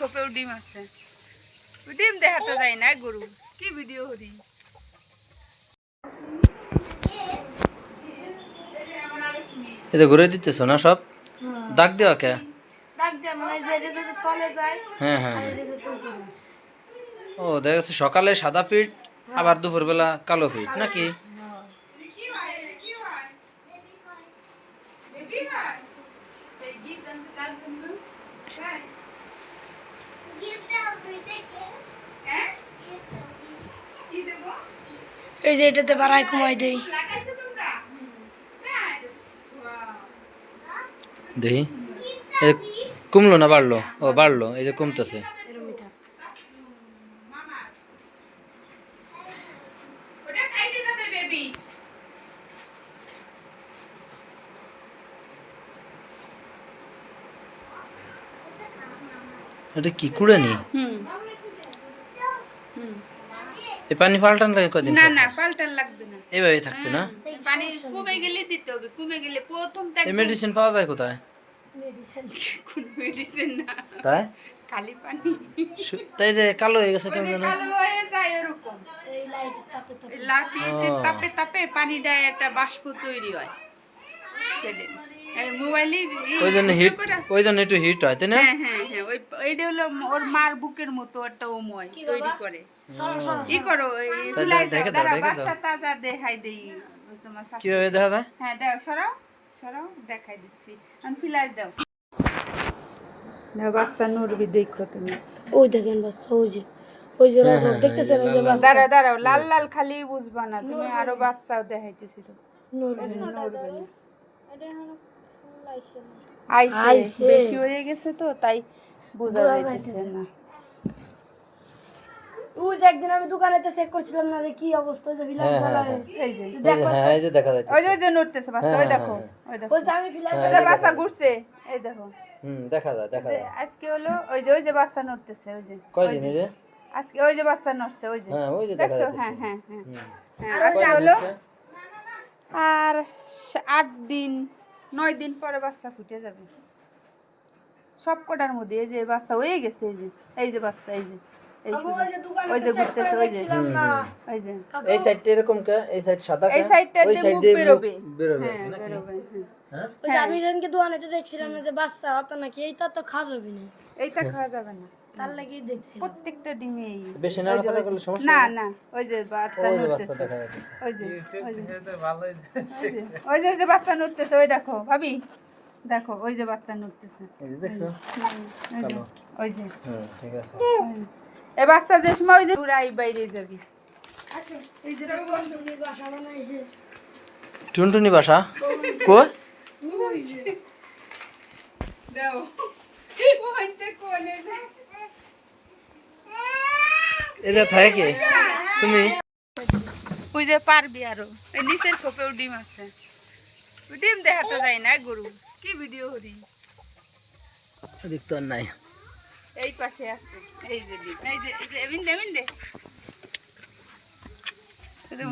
খোপেও ডিম আছে। ডিম দেখাতে যায় না গরু। কি ভিডিও করি? এটা ঘুরে দিতেছো না সব? দাগ দেওয়া কে? মানে হ্যাঁ হ্যাঁ। ও দেখা যাচ্ছে সকালে সাদা পিঠ আবার দুপুরবেলা কালো পিঠ নাকি? এই যে এটাতে বাড়াই কমাই দেই। দেখি। কমলো না বাড়লো? ও বাড়লো। এই যে কমতেছে। এটা কি কুড়ে নি হুম। এই পানি পাল্টান লাগে কদিন না না? পাল্টান লাগবে না। এইভাবে থাকবে না? পানি কমে গেলে দিতে হবে কমে গেলে প্রথম এই মেডিসিন পাওয়া যায় কোথায়? মেডিসিন কোন মেডিসিন না। তাই? খালি পানি। তাই যে কালো হয়ে গেছে কেমন? কালো হয়ে যায় এরকম এই লাইটের তাপে তাপে। ও। তাপে তাপে পানিটা একটা বাষ্প তৈরি হয়। আর মোবাইলে ওই জন্য হিট ওই জন্য একটু হিট হয় তাই না? হ্যাঁ হ্যাঁ। এইটা হলো ওর মার বুকের মতো একটা ওময় তৈরি করে। সরো সরো। কি করো দাঁড়াও, বাচ্চা তাজা দেখাই দেই তোমার কীভাবে দেখা যায় হ্যাঁ দাও সরাও সরাও দেখাই দিচ্ছি। আমি ফিলাই দাও। বাচ্চা নড়বি দেখো তুমি। ওই দেখেন বাচ্চা ওই যে ওই যে হ্যাঁ, হ্যাঁ, দেখতেছেন ওই যে লাল দাঁড়াও দাঁড়াও লাল লাল খালি বুঝবা না তুমি আরও বাচ্চাও দেখাইতেছিল। নড়বে না। বেশি হয়ে গেছে তো তাই বোঝা বোঝা যাইতেছে না। ওই যে একদিন আমি দোকানেতে চেক করছিলাম না যে কি অবস্থা যে বিলাস ভালো হয়েছে। এই যে হ্যাঁ এই যে দেখা যাচ্ছে ওই যে ওই যে নড়তেছে বাচ্চা ওই দেখো ওই দেখো। ওই যে আমি বিলাস ওই বাচ্চা ঘুরছে এই দেখো। হুম দেখা যায় দেখা যায়। আজকে হলো ওই যে ওই যে বাচ্চা নড়তেছে ওই যে। কয়দিন এই যে? আজকে ওই যে বাচ্চা নড়ছে ওই যে। হ্যাঁ ওই যে দেখা যাচ্ছে হ্যাঁ হ্যাঁ হ্যাঁ। হ্যাঁ আজকে হলো আর আট দিন নয় দিন পরে বাচ্চা ফুটে যাবে। সব কটার মধ্যে এই যে বাচ্চা হয়ে গেছে এই যে এই যে বাচ্চা এই যে এই আমি শুধু। ওই যে দোকানে ওই যে check ঘুরতেছে ওই যে। ওই যে। এই সাইডটা এরকম কে? এই সাইড সাদা এই সাইডটা ওই সাইড দিয়ে বেরোবে। বেরোবে হ্যাঁ নাকি? বেরোবে ওই যে আমি যেদিনকে দোকানেতে দেখছিলাম না যে বাচ্চা হতো নাকি এইটা তো খাওয়া যাবে না। এইটা খাওয়া যাবে না। তার লাগি দেখছি প্রত্যেকটা ডিমে করলে সমস্যা না না ওই যে বাচ্চা ওই যে বাচ্চা নড়তেছে। ওই যে ওই যে। ওই যে ওই যে ওই যে বাচ্চা নড়তেছে ওই দেখো ভাবি। দেখো ওই যে বাচ্চা নড়তেছে। ওই যে এ বাচ্চা যে সময় ওই যে পুরাই বাইরে যাবি। টুনটুনি বাসা দাও। এটা থাকে তুমি? ওই যে পারবি আরও। এই নিচের খোপেও ডিম আছে। ডিম দেখাতে যায় না গরু কি ভিডিও করি দেখতো নাই এই পাশে আছে এই যে ডিম এই যে এই যে এমিন দে এমিন দে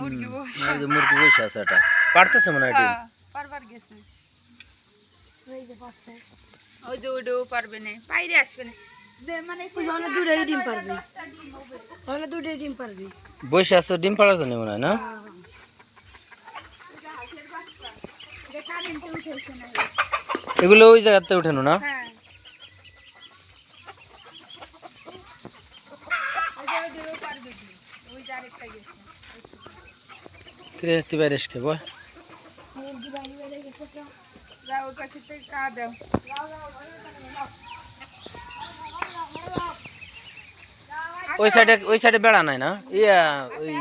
মুরগি বসে এই মুরগি বসে আছে এটা পারতেছে মনে হয় ডিম। হ্যাঁ, পারবার গেছে ওই যে বাচ্চা ওই যে ওইটাও পারবে না বাইরে আসবে না মানে বসে আছে ডিম পাড়ার জন্য মনে হয় না এগুলো ওই জায়গাতে উঠানো না? বাইরে এসে ওই সাইডে ওই সাইডে বেড়া নাই না? ইয়া, ওই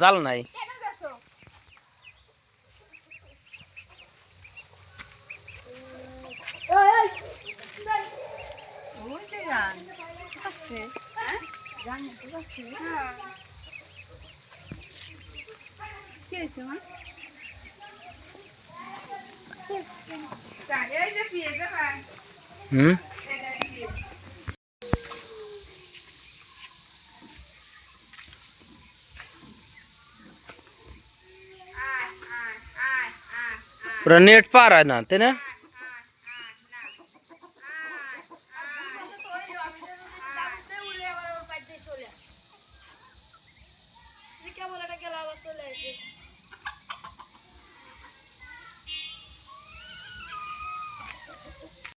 জাল নাই ওই, ওই, ওই যে গান আছে হ্যাঁ গান আছে হ্যাঁ কি হয়েছে মা এই যে পিয়ে যাবা হুম ওরা নেট পার হয় না তাই না কেমন একটা গেলা আবার চলে আসে